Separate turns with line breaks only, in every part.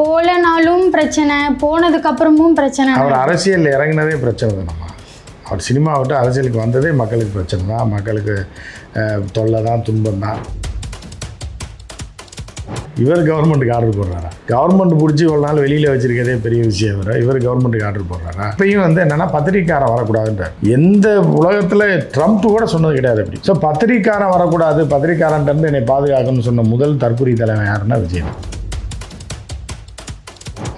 போலனாலும் பிரச்சனை போனதுக்கு அப்புறமும் பிரச்சனை.
அவர் அரசியலில் இறங்கினதே பிரச்சனை தானம்மா அவர் சினிமா விட்டு அரசியலுக்கு வந்ததே மக்களுக்கு பிரச்சனை தான். மக்களுக்கு தொல்லை தான் துன்பம் தான். இவர் கவர்மெண்ட்டுக்கு ஆர்டர் போடுறாரா? கவர்மெண்ட் பிடிச்சி ஒரு நாள் வெளியில் வச்சிருக்கதே பெரிய விஷயம் இவர். இவர் கவர்மெண்ட்டுக்கு ஆர்டர் போடுறாரா? இப்பயும் வந்து என்னென்னா பத்திரிக்காரன் வரக்கூடாதுன்றார். எந்த உலகத்தில் ட்ரம்ப் கூட சொன்னது கிடையாது அப்படி. ஸோ பத்திரிக்காரன் வரக்கூடாது. பத்திரிக்காரன்ட்டு என்னை பாதுகாக்கணும்னு சொன்ன முதல் தற்கொலை தலைவன் யாருன்னா விஜயன்.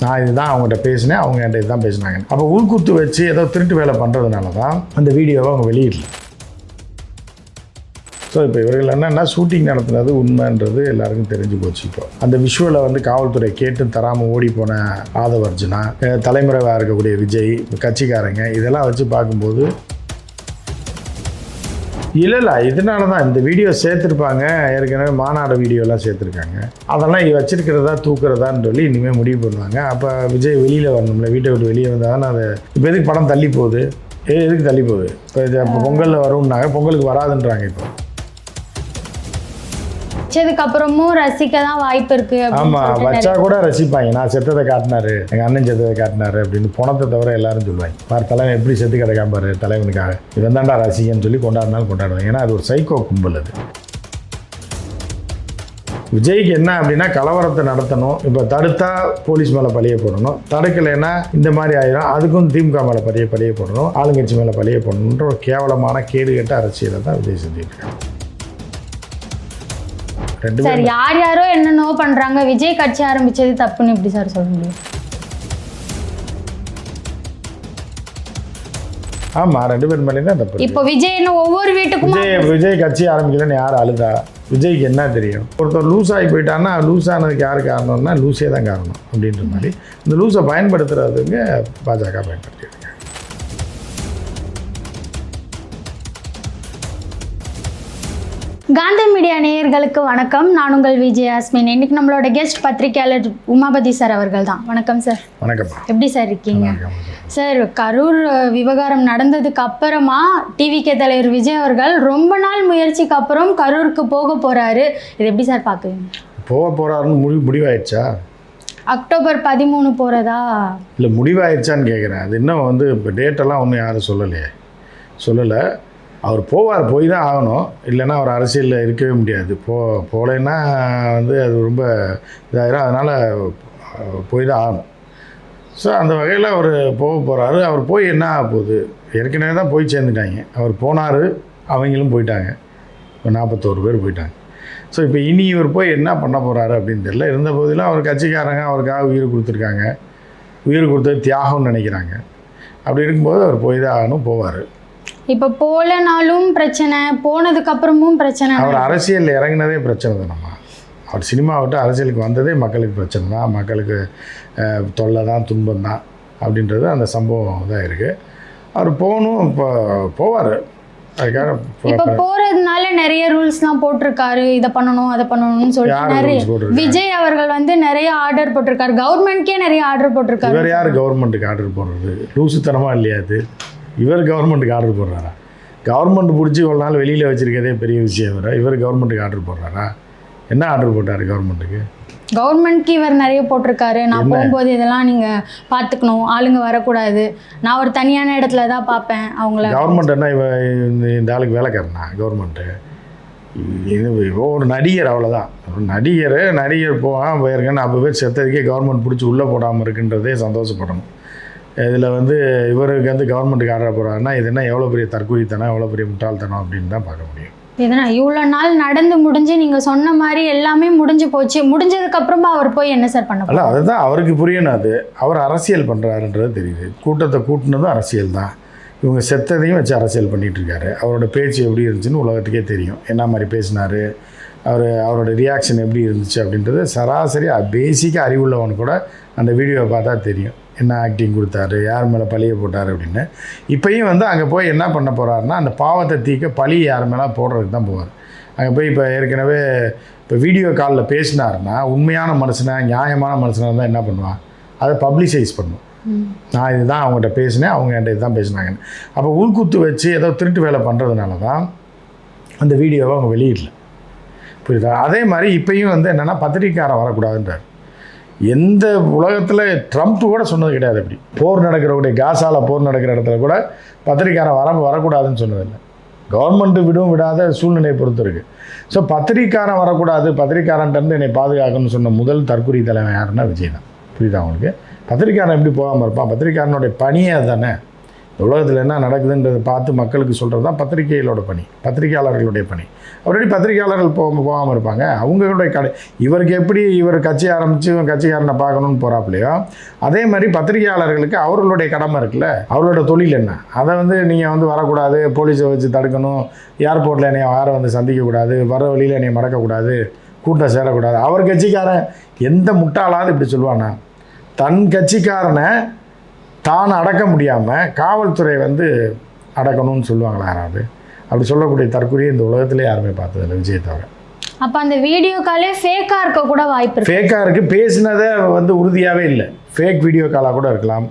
நான் இதுதான் அவங்ககிட்ட பேசினேன் அவங்க என்கிட்ட இதுதான் பேசினாங்க. அப்போ உள்குத்து வச்சு ஏதோ திருட்டு வேலை பண்ணுறதுனால தான் அந்த வீடியோவை அவங்க வெளியிடல. ஸோ இப்போ இவர்கள் என்னென்னா ஷூட்டிங் நடத்துனது உண்மைன்றது எல்லாருக்கும் தெரிஞ்சு போச்சு இப்போ. அந்த விஷுவலை வந்து காவல்துறை கேட்டு தராமல் ஓடி போன ஆதவர்ஜுனா தலைமுறைவாக இருக்கக்கூடிய விஜய் கட்சிக்காரங்க இதெல்லாம் வச்சு பார்க்கும்போது இல்லை இல்லை இதனால தான் இந்த வீடியோ சேர்த்துருப்பாங்க. ஏற்கனவே மாநாடு வீடியோலாம் சேர்த்துருக்காங்க. அதெல்லாம் வச்சிருக்கிறதா தூக்குறதான்னு சொல்லி இனிமேல் முடிவு பண்ணுவாங்க. அப்போ விஜய் வெளியில் வரணும்ல வீட்டை விட்டு வெளியே வந்தால் தானே அது இப்போ எதுக்கு படம் தள்ளி போகுது? எதுக்கு தள்ளி போகுது? இப்போ இது இப்போ பொங்கலில் வரும்னாங்க பொங்கலுக்கு வராதுன்றாங்க இப்போ.
வச்சதுக்கு அப்புறமும் ரசிக்க தான் வாய்ப்பு இருக்கு சொல்லிட்டு
வச்சா கூட ரசிப்பாங்க. நான் செத்ததை காட்டினாரு எங்கள் அண்ணன் செத்ததை காட்டினாரு அப்படின்னு பணத்தை தவிர எல்லாரும் சொல்லுவாங்க. பார் தலைவன் எப்படி செத்து கிடக்காம பாரு தலைவனுக்காக. இவன் தான்டா ரசிகன்னு சொல்லி கொண்டாடினாலும் கொண்டாடுவாங்க ஏன்னா அது ஒரு சைக்கோ கும்பல் அது. விஜய்க்கு என்ன அப்படின்னா கலவரத்தை நடத்தணும். இப்போ தடுத்தா போலீஸ் மேலே பழிய போடணும். தடுக்கலைன்னா இந்த மாதிரி ஆயிரும். அதுக்கும் திமுக மேலே பழிய பழிய போடணும். ஆளுங்கட்சி மேலே பழிய போடணுன்ற ஒரு கேவலமான கேடுகட்ட அரசியலை தான் விஜய் செஞ்சுட்டு
சார் யார் யாரோ என்னென்னோ பண்றாங்க. விஜய் கட்சி ஆரம்பிச்சது தப்புன்னு எப்படி சார் சொல்ல முடியும்?
ஆமாம் ரெண்டு பேர் மேலேயும் தான் தப்பு
இப்போ விஜய்னு ஒவ்வொரு வீட்டுக்கும்?
விஜய் விஜய் கட்சி ஆரம்பிக்கலன்னு யார் அழுதா? விஜய்க்கு என்ன தெரியும்? ஒருத்தர் லூஸ் ஆகி போயிட்டான்னா லூஸ் ஆனதுக்கு யார் காரணம்னா லூஸே தான் காரணம் அப்படின்ற மாதிரி. இந்த லூஸை பயன்படுத்துறதுங்க பாஜக பயன்படுத்தியிருக்காங்க
காந்தி மீடியா நேயர்களுக்கு வணக்கம். நான் உங்கள் விஜய் யாஸ்மின். இன்னைக்கு நம்மளோட கெஸ்ட் பத்திரிகையாளர் உமாபதி சார் அவர்கள் தான் வணக்கம் சார்
வணக்கம்ப்பா
எப்படி சார் இருக்கீங்க?
வணக்கம்.
சார் கரூர் விவகாரம் நடந்ததுக்கு அப்புறமா டிவிகே தலைவர் விஜய் அவர்கள் ரொம்ப நாள் முயற்சிக்கு அப்புறம் கரூருக்கு போக போறாரு. இது எப்படி சார் பார்க்குறீங்க
போக போகிறாருன்னு முடிவு முடிவாயிடுச்சா?
அக்டோபர் பதிமூணு போறதா?
இல்லை முடிவாயிடுச்சான்னு கேட்குறேன் அது இன்னும் வந்து இப்போ டேட்டெல்லாம் ஒன்றும் யாரும் சொல்லலையே. சொல்லலை. அவர் போவார் போய் தான் ஆகணும். இல்லைன்னா அவர் அரசியலில் இருக்கவே முடியாது. போ போகலைன்னா வந்து அது ரொம்ப இதாகிடும் அதனால் போய் தான் ஆகணும். ஸோ அந்த வகையில் அவர் போக போகிறாரு அவர் போய் என்ன ஆக போகுது? ஏற்கனவே தான் போய் சேர்ந்துட்டாங்க. அவர் போனார் அவங்களும் போயிட்டாங்க. இப்போ நாற்பத்தோரு பேர் போயிட்டாங்க. ஸோ இப்போ இனி இவர் போய் என்ன பண்ண போகிறாரு அப்படின்னு தெரியல. இருந்த போதிலும் அவர் கட்சிக்காரங்க அவருக்காக உயிர் கொடுத்துருக்காங்க. உயிர் கொடுத்தது தியாகம்னு நினைக்கிறாங்க. அப்படி இருக்கும்போது அவர் போய் தான் ஆகணும் போவார்.
இப்போ போலனாலும் பிரச்சனை போனதுக்கு அப்புறமும் பிரச்சனை.
அவர் அரசியலில் இறங்கினதே பிரச்சனை தானம்மா. அவர் சினிமா விட்டு அரசியலுக்கு வந்ததே மக்களுக்கு பிரச்சனை தான். மக்களுக்கு தொல்லை தான் துன்பம் தான் அப்படின்றது அந்த சம்பவம் தான் இருக்குது அவர் போகணும் இப்போ போவார். அதுக்காக
இப்ப போறதுனால நிறைய ரூல்ஸ்லாம் போட்டிருக்காரு. இதை பண்ணணும் அதை பண்ணணும்னு சொல்லிட்டு? விஜய் அவர்கள் வந்து நிறைய ஆர்டர் போட்டிருக்காரு. கவர்மெண்ட்கே நிறைய ஆர்டர் போட்டிருக்காரு.
இவர் யார் கவர்மெண்ட்டுக்கு ஆர்டர் போடுறது? லூசுத்தனமாக இல்லையா அது? இவர் கவர்மெண்ட்டுக்கு ஆர்டர் போடுறாரா? கவர்மெண்ட் பிடிச்சி ஒரு நாள் வெளியில் வச்சிருக்கதே பெரிய விஷயம் இவர். இவர் கவர்மெண்ட்டுக்கு ஆர்டர் போடுறாரா? என்ன ஆர்டர் போட்டார் கவர்மெண்ட்டுக்கு
கவர்மெண்ட்க்கு இவர் நிறைய போட்டிருக்காரு. நான் போகும்போது இதெல்லாம் நீங்க பாத்துக்கணும் ஆளுங்க வரக்கூடாது. நான் ஒரு தனியான இடத்துல தான் பார்ப்பேன் அவங்கள.
கவர்மெண்ட் என்ன இவ இந்த- ஆளுக்கு வேலைக்காரனா? கவர்மெண்ட்டு இது ஒரு நடிகர் அவ்வளோதான் ஒரு நடிகர் நடிகர் போகாமல் போயிருக்கேன்னு அப்போ பேர் செத்ததுக்கே கவர்மெண்ட் பிடிச்சி உள்ளே போடாமல் இருக்குன்றதே சந்தோஷப்படணும். இதில் வந்து இவருக்கு வந்து கவர்மெண்ட்டுக்கு ஆர்டர் போடுறாருன்னா இது என்ன எவ்வளோ பெரிய தற்கொலைத்தனம் எவ்வளோ பெரிய முட்டாள்தனம் அப்படின்னு தான் பார்க்க முடியும்.
இதனா இவ்வளோ நாள் நடந்து முடிஞ்சு நீங்க சொன்ன மாதிரி எல்லாமே முடிஞ்சு போச்சு. முடிஞ்சதுக்கு அப்புறமா அவர் போய் என்ன சார் பண்ண
அல்ல அதுதான் அவருக்கு புரியணும் அது. அவர் அரசியல் பண்ணுறாருன்றது தெரியுது. கூட்டத்தை கூட்டினதும் அரசியல் தான். இவங்க செத்ததையும் வச்சு அரசியல் பண்ணிட்டு இருக்காரு. அவரோட பேச்சு எப்படி இருந்துச்சுன்னு உலகத்துக்கே தெரியும். என்ன மாதிரி பேசினார்? அவர் அவரோட ரியாக்ஷன் எப்படி இருந்துச்சு அப்படின்றது சராசரி பேசிக்காக அறிவுள்ளவன் கூட அந்த வீடியோவை பார்த்தா தெரியும். என்ன ஆக்டிங் கொடுத்தாரு யார் மேலே பழிய போட்டார் அப்படின்னு. இப்போயும் வந்து அங்கே போய் என்ன பண்ண போகிறாருன்னா அந்த பாவத்தை தீக்க பழி யார் மேலே போடுறதுக்கு தான் போவார். அங்கே போய் இப்போ ஏற்கனவே இப்போ வீடியோ காலில் பேசினாருன்னா உண்மையான மனுஷனாக நியாயமான மனுஷனாக இருந்தால் என்ன பண்ணுவான்? அதை பப்ளிசைஸ் பண்ணும். நான் இதுதான் அவங்ககிட்ட பேசினேன் அவங்க என்கிட்ட இதுதான் பேசினாங்கன்னு. அப்போ உள்குத்து வச்சு ஏதோ திருட்டு வேலை பண்ணுறதுனால தான் அந்த வீடியோவை அவங்க வெளியிடல. புரியுதா? அதே மாதிரி இப்பயும் வந்து என்னென்னா பத்திரிக்காரன் வரக்கூடாதுன்றார். எந்த உலகத்தில் ட்ரம்ப் கூட சொன்னது கிடையாது அப்படி போர் நடக்கிறக்கூடிய காசால போர் நடக்கிற இடத்துல கூட பத்திரிக்காரன் வர வரக்கூடாதுன்னு சொன்னதில்லை. கவர்மெண்ட்டு விடும் விடாத சூழ்நிலையை பொறுத்து இருக்கு. ஸோ பத்திரிக்காரன் வரக்கூடாது பத்திரிக்காரன்ட்டு என்னை பாதுகாக்கணும்னு சொன்ன முதல் தற்கொலை தலைவன் யாருன்னா விஜய் தான். புரியுதா அவங்களுக்கு பத்திரிக்காரன் எப்படி போகாமல் இருப்பான்? பத்திரிக்காரனுடைய பணியே தானே உலகத்தில் என்ன நடக்குதுன்றதை பார்த்து மக்களுக்கு சொல்கிறது தான் பத்திரிகைகளோட பணி பத்திரிகையாளர்களுடைய பணி. ஆல்ரெடி பத்திரிகையாளர்கள் போக போகாமல் இருப்பாங்க? அவங்களுடைய கடை இவருக்கு எப்படி இவர் கட்சி ஆரம்பித்து கட்சிக்காரனை பார்க்கணும்னு போகிறாப்புலையோ அதே மாதிரி பத்திரிகையாளர்களுக்கு அவர்களுடைய கடமை இருக்குல்ல? அவரோட தொழில் என்ன? அதை வந்து நீங்கள் வந்து வரக்கூடாது போலீஸை வச்சு தடுக்கணும் ஏர்போர்ட்டில் என்னை யாரை வந்து சந்திக்கக்கூடாது வர வழியில் என்னை மடக்கக்கூடாது கூட்டம் சேரக்கூடாது. அவர் கட்சிக்காரன் எந்த முட்டாளாவது இப்படி சொல்லுவானா தன் கட்சிக்காரனை தான் அடக்க முடியாமல் காவல்துறை வந்து அடக்கணும்னு சொல்லுவாங்களா யாராவது? அப்படி சொல்லக்கூடிய தற்கொலையை இந்த உலகத்திலே யாருமே பார்த்ததில்ல விஜய் தவிர.
அப்ப அந்த வீடியோ காலே ஃபேக்கா இருக்க கூட வாய்ப்பு இருக்கு.
ஃபேக்காக இருக்குது பேசினதே வந்து உறுதியாகவே இல்லை. ஃபேக் வீடியோ காலாக கூட இருக்கலாம்.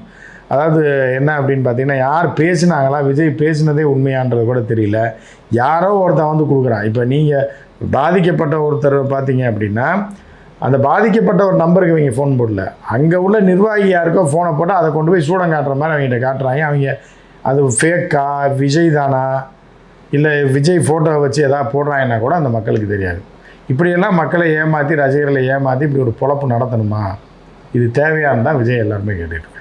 அதாவது என்ன அப்படின்னு பார்த்தீங்கன்னா யார் பேசினாங்களா விஜய் பேசினதே உண்மையான்றது கூட தெரியல. யாரோ ஒருத்தன் வந்து கொடுக்குறான். இப்போ நீங்கள் பாதிக்கப்பட்ட ஒருத்தர் பார்த்தீங்க அப்படின்னா அந்த பாதிக்கப்பட்ட ஒரு நம்பருக்கு இவங்க ஃபோன் போடல. அங்கே உள்ள நிர்வாகி யாருக்கோ ஃபோனை போட்டு அதை கொண்டு போய் சூடம் காட்டுற மாதிரி அவங்ககிட்ட காட்டுறாங்க. அவங்க அது ஃபேக்கா விஜய் தானா? இல்லை விஜய் ஃபோட்டோவை வச்சு எதாவது போடுறாங்கன்னா கூட அந்த மக்களுக்கு தெரியாது. இப்படியெல்லாம் மக்களை ஏமாற்றி ரசிகர்களை ஏமாற்றி இப்படி ஒரு பொழப்பு நடத்தணுமா? இது தேவையான்னு தான் விஜய் எல்லாருமே கேட்டுட்டு.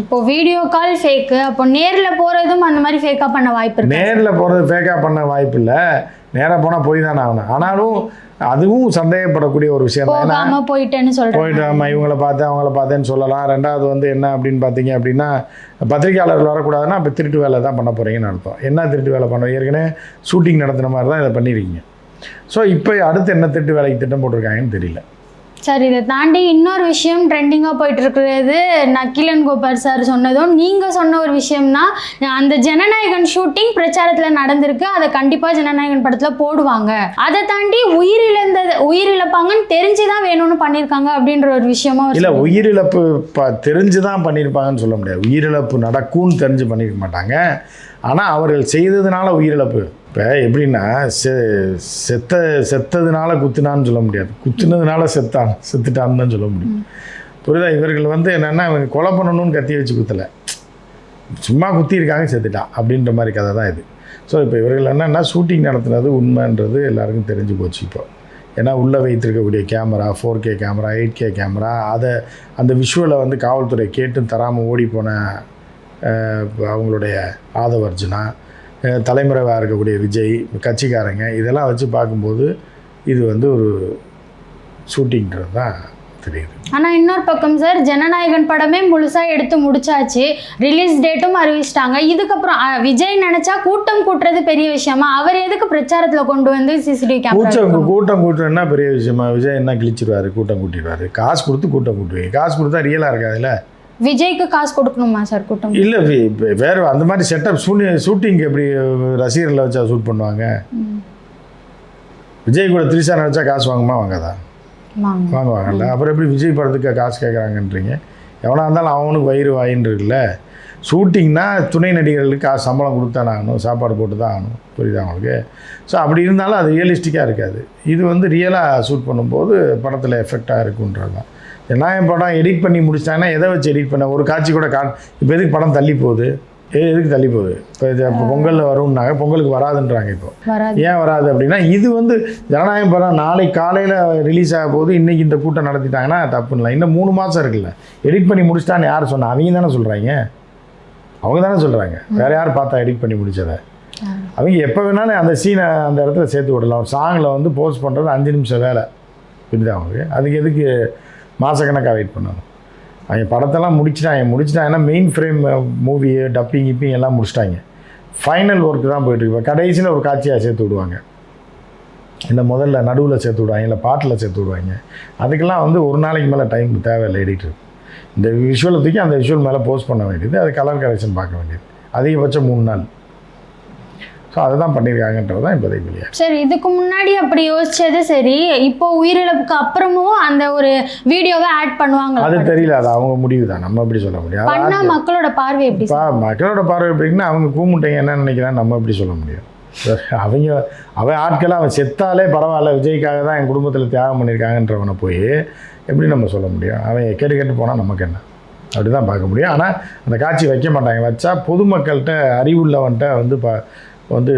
இப்போ வீடியோ கால் ஃபேக்கு அப்போ நேர்ல போறதும் அந்த மாதிரி ஃபேக்கா பண்ண வாய்ப்பு
நேரில் போகிறது ஃபேக்காக பண்ண வாய்ப்பு இல்லை. நேராக போனால் போய் தானே ஆகணும். ஆனாலும் அதுவும் சந்தேகப்படக்கூடிய ஒரு விஷயம் தான்.
போயிட்டேன்னு சொல்றேன்.
போயிட்டு ஆமாம் இவங்கள பார்த்தேன் அவங்கள பார்த்தேன்னு சொல்லலாம். ரெண்டாவது வந்து என்ன அப்படின்னு பார்த்தீங்க அப்படின்னா பத்திரிக்கையாளர்கள் வரக்கூடாதுன்னா இப்போ திருட்டு வேலை தான் பண்ண போகிறீங்கன்னு அர்த்தம். என்ன திருட்டு வேலை பண்ண ஏற்கனவே ஷூட்டிங் நடத்துன மாதிரி தான் இதை பண்ணியிருக்கீங்க. ஸோ இப்போ அடுத்து என்ன திருட்டு வேலைக்கு திட்டம் போட்டிருக்காங்கன்னு தெரியல.
சரி இதை தாண்டி இன்னொரு விஷயம் ட்ரெண்டிங்காக போயிட்டு இருக்கிறது நக்கிலன் கோபால் சார் சொன்னதும் நீங்கள் சொன்ன ஒரு விஷயம்னா அந்த ஜனநாயகன் ஷூட்டிங் பிரச்சாரத்தில் நடந்திருக்கு. அதை கண்டிப்பாக ஜனநாயகன் படத்தில் போடுவாங்க. அதை தாண்டி உயிரிழந்தது உயிரிழப்பாங்கன்னு தெரிஞ்சு தான் வேணும்னு பண்ணியிருக்காங்க அப்படின்ற ஒரு விஷயமா
இல்லை உயிரிழப்பு தெரிஞ்சு தான் பண்ணியிருப்பாங்கன்னு சொல்ல முடியாது. உயிரிழப்பு நடக்கும்னு தெரிஞ்சு பண்ணியிருக்க மாட்டாங்க. ஆனால் அவர்கள் செய்ததுனால உயிரிழப்பு. இப்போ எப்படின்னா செ செத்த செத்ததுனால குத்துனான்னு சொல்ல முடியாது. குத்துனதுனால செத்தான் செத்துட்டான்னு தான் சொல்ல முடியும். புரியுதா? இவர்கள் வந்து என்னென்னா இவங்க கொலை பண்ணணும்னு கத்தி வச்சு குத்தலை. சும்மா குத்தியிருக்காங்க செத்துட்டான் அப்படின்ற மாதிரி கதை தான் இது. ஸோ இப்போ இவர்கள் என்னென்னா ஷூட்டிங் நடத்துனது உண்மைன்றது எல்லாருக்கும் தெரிஞ்சு போச்சு இப்போ. ஏன்னா உள்ளே வைத்திருக்கக்கூடிய camera four K camera eight K camera அதை அந்த விஷுவலை வந்து காவல்துறை கேட்டும் தராமல் ஓடி போன அவங்களுடைய ஆதவர்ஜுனா தலைமறைவாக இருக்கக்கூடிய விஜய் கட்சிக்காரங்க இதெல்லாம் வச்சு பார்க்கும்போது இது வந்து ஒரு ஷூட்டிங்கிறது தான் தெரியுது.
ஆனால் இன்னொரு பக்கம் சார் ஜனநாயகன் படமே முழுசாக எடுத்து முடிச்சாச்சு. ரிலீஸ் டேட்டும் அறிவிச்சிட்டாங்க. இதுக்கப்புறம் விஜய் நினச்சா கூட்டம் கூட்டுறது பெரிய விஷயமா? அவர் எதுக்கு பிரச்சாரத்தில் கொண்டு வந்து சிசிடிவி
கூட்டம் கூட்டம் கூட்டுறதுன்னா பெரிய விஷயமா? விஜய் என்ன கிழிச்சிருவாரு? கூட்டம் கூட்டிடுவாரு. காசு கொடுத்து கூட்டம் கூட்டுவீங்க. காசு கொடுத்தா ரியலாக இருக்காதுல்ல?
விஜய்க்கு காசு கொடுக்கணுமா சார் கூட்டம்?
இல்லை வேறு அந்த மாதிரி செட்டப் ஷூனி ஷூட்டிங் எப்படி ரசிகர்களை வச்சா ஷூட் பண்ணுவாங்க? விஜய் கூட த்ரிஷா நினச்சா காசு வாங்குமா வாங்காதா?
வாங்க.
வாங்குவாங்கல்ல. அப்புறம் எப்படி விஜய் படத்துக்கு காசு கேட்குறாங்கன்றீங்க எவனாக இருந்தாலும் அவனுக்கு வயிறு வாயின்னு இருக்குல்ல. ஷூட்டிங்னா துணை நடிகர்களுக்கு காசு சம்பளம் கொடுத்தானே ஆகணும் சாப்பாடு போட்டு தான் ஆகணும். புரியுதா அவங்களுக்கு ஸோ அப்படி இருந்தாலும் அது ரியலிஸ்டிக்காக இருக்காது. இது வந்து ரியலாக ஷூட் பண்ணும்போது படத்தில் எஃபெக்டாக இருக்குன்றது தான் நான் படம் எடிட் பண்ணி முடிச்சிட்டாங்கன்னா எதை வச்சு எடிட் பண்ண ஒரு காட்சி கூட கா இப்போ எதுக்கு படம் தள்ளி போகுது? எதுக்கு தள்ளி போகுது? இப்போ பொங்கலில் வரும்னாங்க பொங்கலுக்கு வராதுன்றாங்க இப்போ. ஏன் வராது அப்படின்னா இது வந்து ஜனநாயகம் படம் நாளை காலையில் ரிலீஸ் ஆக போது இன்றைக்கி இந்த கூட்டம் நடத்திட்டாங்கன்னா தப்பு இல்லை. இன்னும் மூணு மாதம் இருக்குல்ல. எடிட் பண்ணி முடிச்சிட்டான்னு யார் சொன்னா? அவங்க தானே சொல்கிறாங்க அவங்க தானே சொல்கிறாங்க வேறு யார் பார்த்தா எடிட் பண்ணி முடிச்சதை? அவங்க எப்போ வேணாலும் அந்த சீனை அந்த இடத்துல சேர்த்து விடலாம். ஒரு சாங்கில் வந்து போஸ்ட் பண்ணுறது அஞ்சு நிமிஷம் வேலை. புரியுதா அவங்களுக்கு அதுக்கு எதுக்கு மாதக்கணக்காக வெயிட் பண்ணணும். அவங்க படத்தெல்லாம் முடிச்சிட்டாங்க. முடிச்சிட்டாங்கன்னா மெயின் ஃப்ரேம் மூவி டப்பிங் கிப்பிங் எல்லாம் முடிச்சிட்டாங்க. ஃபைனல் ஒர்க் தான் போயிட்டு இருக்கு இப்போ கடைசியில் ஒரு காட்சியாக சேர்த்து விடுவாங்க. இல்லை முதல்ல நடுவில் சேர்த்து விடுவாங்க. இல்லை பாட்டில் சேர்த்து விடுவாங்க. அதுக்கெல்லாம் வந்து ஒரு நாளைக்கு மேலே டைம் தேவையில்லை எடிட்டர் இந்த விஷுவலை தூக்கி அந்த விஷுவல் மேலே போஸ்ட் பண்ண வேண்டியது. அது கலர் கரெக்ஷன் பார்க்க வேண்டியது. அதிகபட்சம் மூணு நாள். ஸோ அதை தான் பண்ணியிருக்காங்கன்றது தான் இப்போதைக்கு வெளியே
சரி இதுக்கு முன்னாடி அப்படி யோசிச்சது சரி இப்போ உயிரிழப்புக்கு அப்புறமும் அந்த ஒரு வீடியோவை ஆட் பண்ணுவாங்க
அது தெரியல அது அவங்க முடிவு தான் நம்ம எப்படி சொல்ல முடியும்?
பண்ணா
அது
மக்களோட பார்வை எப்படி
மக்களோட பார்வை எப்படின்னா அவங்க கூமுட்டைங்க என்ன நினைக்கிறாங்க நம்ம எப்படி சொல்ல முடியும்? அவங்க அவன் ஆட்களை அவன் செத்தாலே பரவாயில்ல விஜய்க்காக தான் என் குடும்பத்தில் தியாகம் பண்ணியிருக்காங்கன்றவனை போய் எப்படி நம்ம சொல்ல முடியும்? அவன் கேட்டு கேட்டு போனால் நமக்கு என்ன? அப்படி தான் பார்க்க முடியும். ஆனால் அந்த காட்சி வைக்க மாட்டாங்க. வச்சா பொதுமக்கள்கிட்ட அறிவுள்ளவன்ட்ட வந்து ப வந்து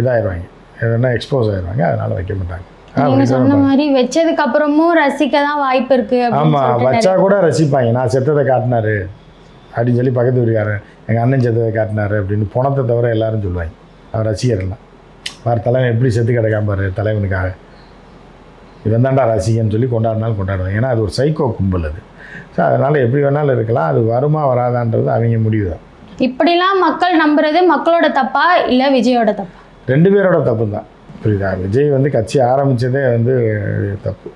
இதாயிடுவாங்க எதுனா எக்ஸ்போஸ் ஆயிடுவாங்க அதனால் வைக்க மாட்டாங்க.
நீங்க
அப்படி தான்
சொன்ன மாதிரி வச்சதுக்கு அப்புறமும் ரசிக்க தான் வாய்ப்பு இருக்கு
ஆமாம் வச்சா கூட ரசிப்பாங்க. நான் செத்ததை காட்டினாரு அப்படின்னு சொல்லி பக்கத்து வீட்டுக்காரன் எங்கள் அண்ணன் செத்ததை காட்டினாரு அப்படின்னு பணத்தை தவிர எல்லாரும் சொல்லுவாங்க. அவர் ரசிகர்லாம் வேறு தலைவன் எப்படி செத்து கிடக்காம பாரு தலைவனுக்காக. இவன் தான்டா ரசிகன்னு சொல்லி கொண்டாடினாலும் கொண்டாடுவாங்க. ஏன்னா அது ஒரு சைக்கோ கும்பல் அது. ஸோ அதனால் எப்படி வேணாலும் இருக்கலாம். அது வருமா வராதான்றது அவங்க முடிவு தான்.
இப்படிலாம் மக்கள் நம்புறது மக்களோட தப்பா இல்ல விஜயோட தப்பா?
ரெண்டு பேரோட தப்பு தான் புரியுதா? விஜய் வந்து கட்சி ஆரம்பித்ததே வந்து தப்பு.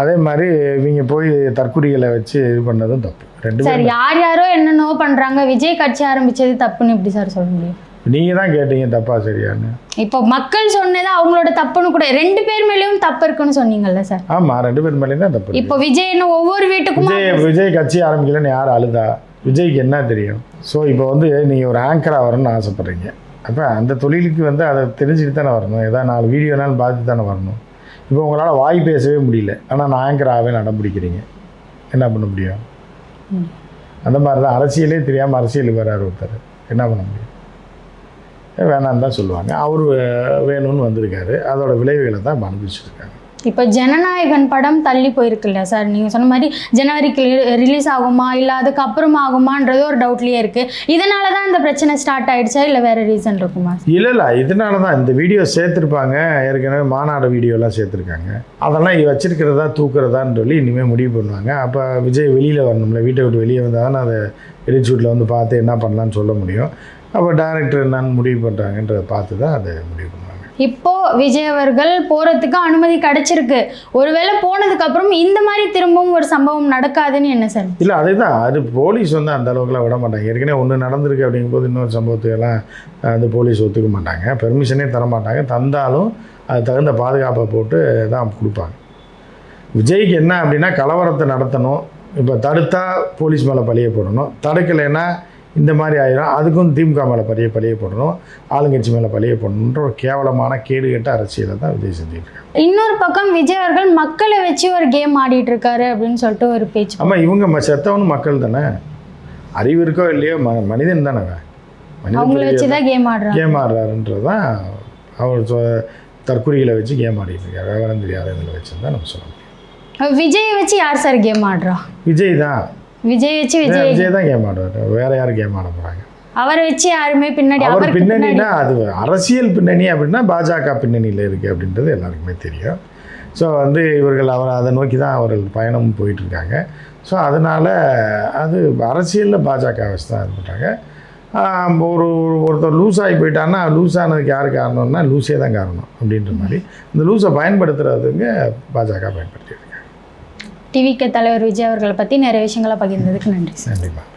அதே மாதிரி இவங்க போய் தற்குறிகளை வச்சு இது பண்ணதும் தப்பு. ரெண்டு
சார் யார் யாரோ என்னென்னவோ பண்றாங்க. விஜய் கட்சி ஆரம்பிச்சது தப்புன்னு எப்படி சார் சொல்ல முடியும்?
நீங்கள் தான் கேட்டீங்க தப்பா சரியான்னு.
இப்போ மக்கள் சொன்னது அவங்களோட தப்புன்னு கூட ரெண்டு பேர் மேலேயும் தப்பு இருக்குன்னு சொன்னீங்கல்ல சார்?
ஆமாம் ரெண்டு பேர் மேலேயும் தான் தப்பு.
இப்போ விஜய் என்ன ஒவ்வொரு வீட்டுக்குமா
விஜய் விஜய் கட்சி ஆரம்பிக்கலன்னு யார் அழுதா? விஜய்க்கு என்ன தெரியும்? ஸோ இப்போ வந்து நீங்கள் ஒரு ஆங்கராக வரணும்னு ஆசைப்பட்றீங்க. அப்போ அந்த தொழிலுக்கு வந்து அதை தெரிஞ்சுட்டு தானே வரணும். ஏதாவது நாலு வீடியோனாலும் பார்த்து தானே வரணும். இப்போ உங்களால் வாய் பேசவே முடியல. ஆனால் நான் ஆங்கராகவே நடம் பிடிக்கிறீங்க என்ன பண்ண முடியும்? அந்த மாதிரி தான் அரசியலே தெரியாமல் அரசியலுக்கு வராரு ஒருத்தர். என்ன பண்ண முடியும்? வேணான்னு தான் சொல்லுவாங்க. அவர் வேணும்னு வந்திருக்காரு. அதோட விளைவுகளை தான் அனுபவிச்சுருக்காங்க
இப்போ ஜனநாயகன் படம் தள்ளி போயிருக்குல்ல சார்? நீங்கள் சொன்ன மாதிரி ஜனவரிக்கு ரிலீஸ் ஆகுமா இல்லை அதுக்கு ஆகுமான்றது ஒரு டவுட்லேயே இருக்குது இதனால தான் இந்த பிரச்சனை ஸ்டார்ட் ஆகிடுச்சா இல்லை வேறு ரீசன் இருக்குமா?
இல்லை இல்லை இதனால தான் இந்த வீடியோ சேர்த்துருப்பாங்க. ஏற்கனவே மாநாடு வீடியோலாம் சேர்த்துருக்காங்க. அதெல்லாம் இது வச்சிருக்கிறதா தூக்குறதான்னு சொல்லி இனிமேல் முடிவு பண்ணுவாங்க. அப்போ விஜய் வெளியில் வரணும்ல வீட்டை விட்டு வெளியே வந்தால் தானே அதை வெளிச்சூட்டில் வந்து பார்த்து என்ன பண்ணலான்னு சொல்ல முடியும். அப்போ டேரக்டர் என்னன்னு முடிவு பண்ணுறாங்கன்றதை பார்த்து தான் அதை முடிவு பண்ணுவாங்க.
இப்போ விஜய் அவர்கள் போறதுக்கு அனுமதி கிடைச்சிருக்கு. ஒருவேளை போனதுக்கு அப்புறம் இந்த மாதிரி திரும்பவும் ஒரு சம்பவம் நடக்காதுன்னு என்ன சார்?
இல்லை அதுதான். அது போலீஸ் வந்து அந்த அளவுக்குலாம் விட மாட்டாங்க. ஏற்கனவே ஒன்று நடந்திருக்கு அப்படிங்கும்போது இன்னொரு சம்பவத்துக்கெல்லாம் அந்த போலீஸ் ஒத்துக்க மாட்டாங்க. பெர்மிஷனே தர மாட்டாங்க தந்தாலும் அது தகுந்த பாதுகாப்பை போட்டு தான் கொடுப்பாங்க. விஜய்க்கு என்ன அப்படின்னா கலவரத்தை நடத்தணும். இப்போ தடுத்தா போலீஸ் மேலே பழிய போடணும் தடுக்கலைன்னா இந்த மாதிரி ஆயிரும். அதுக்கும் திமுக மேலே பழிய பழிய போடணும். ஆளுங்கட்சி மேலே பழிய போடணுன்ற ஒரு கேவலமான கேடுகட்ட அரசியலை தான் விஜய் செஞ்சுட்டு
இன்னொரு பக்கம் விஜய் அவர்கள் மக்களை வச்சு ஒரு கேம் ஆடிட்டு இருக்காரு அப்படின்னு சொல்லிட்டு ஒரு பேச்சு
ஆமாம் இவங்க செத்தவனும் மக்கள் தானே? அறிவு இருக்கோ இல்லையோ ம மனிதன் தானே
அவங்கள வச்சு தான் கேம் ஆடுறாங்க.
கேம் ஆடுறாருன்றது தான் அவர் தற்குறிகளை வச்சு கேம் ஆடிட்டு இருக்காரு. விவரம் தெரியாதவங்களை வச்சு தான் நம்ம சொல்ல முடியும்.
விஜயை வச்சு யார் சார் கேம் ஆடுறா?
விஜய் தான்.
விஜய் வச்சு விஜய்
விஜய் தான் கேம் ஆடுவார். வேற யாரும் கேம் ஆட போகிறாங்க
அவரை வச்சு யாருமே பின்னாடி
அவர் பின்னணினா அது அரசியல் பின்னணி அப்படின்னா பாஜக பின்னணியில் இருக்குது அப்படின்றது எல்லாருக்குமே தெரியும். ஸோ வந்து இவர்கள் அவர் அதை நோக்கி தான் அவர்கள் பயணம் போயிட்டுருக்காங்க. ஸோ அதனால் அது அரசியலில் பாஜக வச்சு தான் இது பண்ணுறாங்க ஒரு ஒருத்தர் லூஸ் ஆகி போயிட்டான்னா லூஸ் ஆனதுக்கு யார் காரணம்னா லூஸே தான் காரணம் அப்படின்ற மாதிரி. இந்த லூஸை பயன்படுத்துறதுங்க பாஜக பயன்படுத்தியிருக்காங்க
டிவிக்கு தலைவர் விஜய் அவர்களை பற்றி நிறைய விஷயங்களை பகிர்ந்ததுக்கு நன்றி சார்.